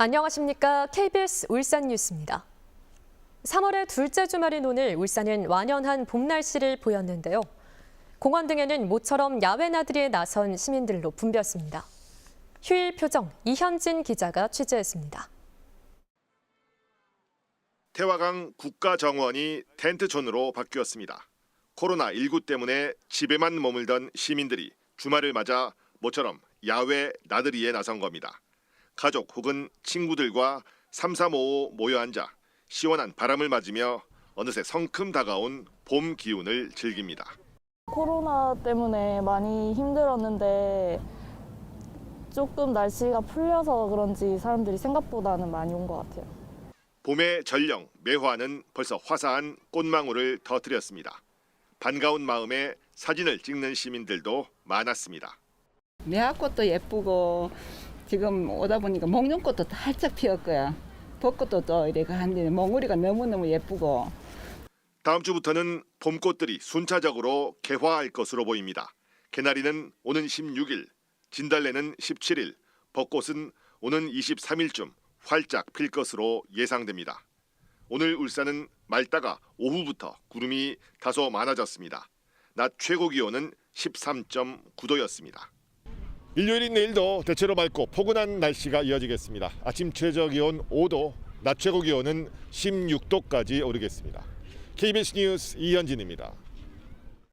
안녕하십니까. KBS 울산 뉴스입니다. 3월의 둘째 주말인 오늘 울산은 완연한 봄 날씨를 보였는데요. 공원 등에는 모처럼 야외 나들이에 나선 시민들로 붐볐습니다. 휴일 표정 이현진 기자가 취재했습니다. 태화강 국가정원이 텐트촌으로 바뀌었습니다. 코로나19 때문에 집에만 머물던 시민들이 주말을 맞아 모처럼 야외 나들이에 나선 겁니다. 가족 혹은 친구들과 삼삼오오 모여 앉아 시원한 바람을 맞으며 어느새 성큼 다가온 봄 기운을 즐깁니다. 코로나 때문에 많이 힘들었는데 조금 날씨가 풀려서 그런지 사람들이 생각보다는 많이 온 것 같아요. 봄의 전령 매화는 벌써 화사한 꽃망울을 터뜨렸습니다. 반가운 마음에 사진을 찍는 시민들도 많았습니다. 매화꽃도 예쁘고 지금 오다 보니까 목련꽃도 활짝 피었고요. 벚꽃도 또 이렇게 한데 몽우리가 너무너무 예쁘고 다음 주부터는 봄꽃들이 순차적으로 개화할 것으로 보입니다. 개나리는 오는 16일, 진달래는 17일, 벚꽃은 오는 23일쯤 활짝 필 것으로 예상됩니다. 오늘 울산은 맑다가 오후부터 구름이 다소 많아졌습니다. 낮 최고 기온은 13.9도였습니다. 일요일인 내일도 대체로 맑고 포근한 날씨가 이어지겠습니다. 아침 최저 기온 5도, 낮 최고 기온은 16도까지 오르겠습니다. KBS 뉴스 이현진입니다.